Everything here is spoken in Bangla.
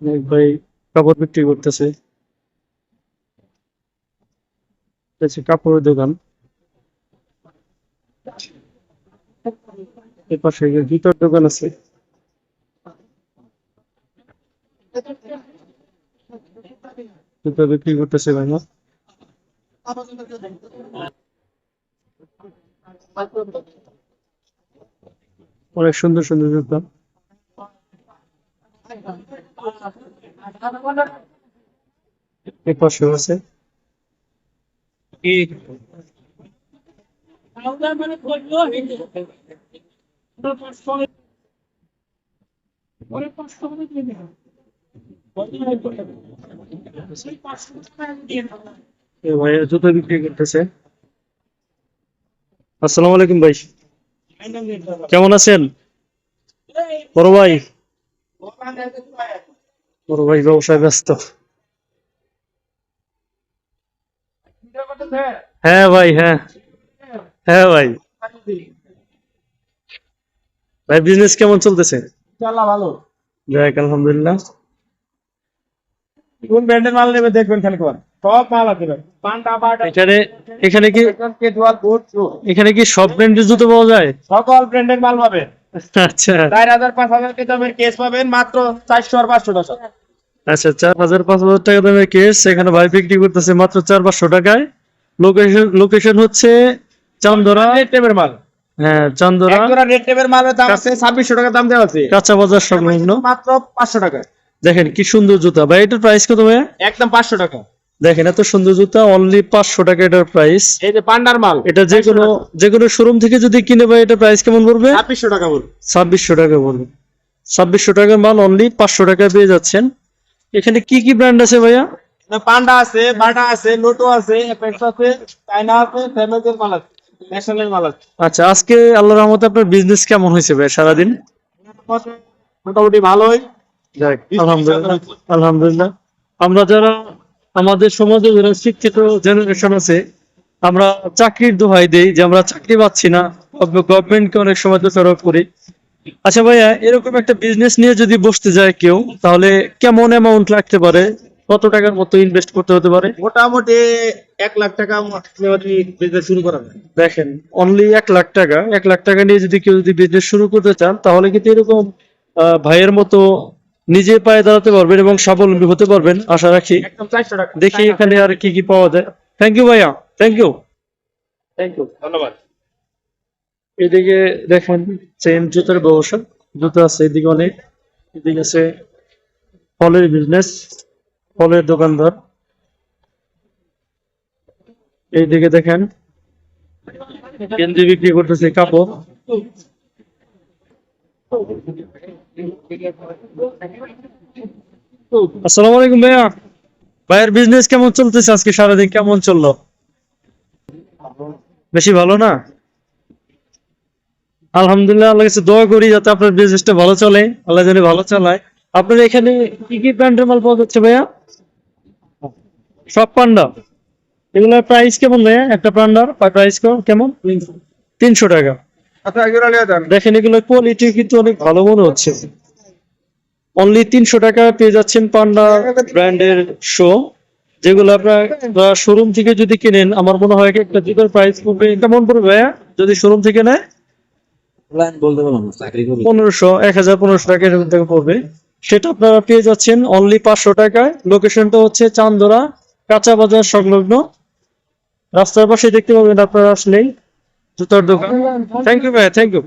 এক ভাই কাপড় বিক্রি করতেছে। কাপড়ের দোকান। এর পাশে জুতার দোকান আছে। জুতা বিক্রি করতেছে ভাইয়া। অনেক সুন্দর সুন্দর জুতা। এর পাশেও আছে। এ ভাইয়া জুতা বিক্রি করতেছে। আসসালামু আলাইকুম ভাই। কেমন আছেন? বড় ভাই। বড় ভাই ব্যবসায় ব্যস্ত হ্যাঁ ভাই হ্যাঁ হ্যাঁ ভাই ভাই বিজনেস কেমন চলতেছে? ইনশাআল্লাহ ভালো। যাক আলহামদুলিল্লাহ। কোন ব্র্যান্ডের মাল নেবে দেখবেন খালি করে সব মাল আছে পান্ডা বাটা। এখানে এখানে কি এখানে কি সব ব্র্যান্ডের জুতো পাওয়া যায়? সকল ব্র্যান্ডের মাল পাবেন। আচ্ছা। চার হাজার পাঁচ হাজার দামের কেস পাবেন মাত্র চারশো আর পাঁচশো টাকা আচ্ছা চার হাজার পাঁচ হাজার টাকা দামের কেস এখানে ভাই বিক্রি করতেছে মাত্র চার পাঁচশো টাকায়। লোকেশন লোকেশন হচ্ছে চান্দরা। মাল। হ্যাঁ চান্দরা। রেড টেপের মালের দাম আছে ছাব্বিশশো টাকা দাম দেওয়া আছে। কাঁচা বাজার সংলগ্ন। মাত্র পাঁচশো টাকা। দেখেন কি সুন্দর জুতা। ভাই এটার প্রাইস কত ভাই একদম পাঁচশো টাকা। দেখেন এত সুন্দর জুতা অনলি পাঁচশো টাকা এটার প্রাইস এই যে পান্ডার মাল এটা যে কোনো যে কোনো শোরুম থেকে যদি কিনে ভাই এটা প্রাইস কেমন পড়বে? ছাব্বিশশো টাকা বলুন। ছাব্বিশশো টাকা পড়বে ছাব্বিশশো টাকার মাল অনলি পাঁচশো টাকায় পেয়ে যাচ্ছেন। এখানে কি কি ব্র্যান্ড আছে ভাইয়া? পান্ডা আছে বাটা আছে লোটো আছে এপেক্স আছে চাইনা আছে ফ্যামিলির মাল আছে ন্যাশনাল মাল আছে। আচ্ছা আজকে আল্লাহ রহমতে আপনার বিজনেস কেমন হয়েছে ভাই সারাদিন? মোটামুটি ভালোই। যাক আলহামদুলিল্লাহ আলহামদুলিল্লাহ। আমরা যারা আমাদের সমাজে যারা শিক্ষিত জেনারেশন আছে আমরা চাকরির দোহাই দেই যে আমরা চাকরি পাচ্ছি না। গভর্নমেন্টকে অনেক সময় দোষারোপ করি। আচ্ছা ভাইয়া এরকম একটা বিজনেস নিয়ে যদি বসতে যায় কেউ তাহলে কেমন অ্যামাউন্ট লাগতে পারে? কত টাকার মতো ইনভেস্ট করতে হতে পারে? মোটামুটি এক লাখ টাকা বিজনেস শুরু করা যায়। দেখেন অনলি এক লাখ টাকা এক লাখ টাকা নিয়ে যদি কেউ যদি বিজনেস শুরু করতে চান তাহলে কিন্তু এরকম ভাইয়ের মতো নিজে পায়ে দাঁড়াতে পারবেন এবং স্বাবলম্বী হতে পারবেন আশা রাখি। দেখি এখানে আর কি কি পাওয়া যায়। থ্যাংক ইউ ভাইয়া থ্যাংক ইউ থ্যাংক ইউ ধন্যবাদ। এদিকে দেখেন চেন জুতার ব্যবসা, জুতো আছে এদিকে অনেক, এদিকে আছে ফলের বিজনেস ফলের দোকানদার। এইদিকে দেখেন, গেঞ্জি বিক্রি করতেছে, কাপড়। আসসালামু আলাইকুম ভাইয়া। ভাইয়ের বিজনেস কেমন চলতেছে আজকে? সারাদিন কেমন চলল? বেশি ভালো না? আলহামদুলিল্লাহ আল্লাহ কাছে দোয়া করি যাতে আপনার বিজনেসটা ভালো চলে আল্লাহ যেন ভালো চালায়। আপনার এখানে কি কি ব্র্যান্ডের মাল পাওয়া যাচ্ছে ভাইয়া? সব পান্ডা। এগুলোর প্রাইস কেমন ভাইয়া? একটা পান্ডার প্রাইস কেমন? তিনশো। টাকা। আচ্ছা এগুলো দেখেন এগুলোর কোয়ালিটি কিন্তু অনেক ভালো মনে হচ্ছে। অনলি তিনশো টাকা পেয়ে যাচ্ছেন পান্ডা ব্র্যান্ডের শো যেগুলো আপনার শোরুম থেকে যদি কিনেন আমার মনে হয় একটা জুতোর প্রাইস পড়বে। কেমন পড়বে ভাইয়া? যদি শোরুম থেকে নেয় বলতে পারলাম না, চাকরি করি পনেরোশো এক হাজার পনেরোশো টাকা এরকম থেকে পড়বে। সেটা আপনারা পেয়ে যাচ্ছেন অনলি পাঁচশো টাকায়। লোকেশনটা হচ্ছে চান্দরা কাঁচা বাজার সংলগ্ন। রাস্তার পাশে দেখতে পাবেন আপনারা আসলেই জুতার দোকান। থ্যাংক ইউ ভাই থ্যাংক ইউ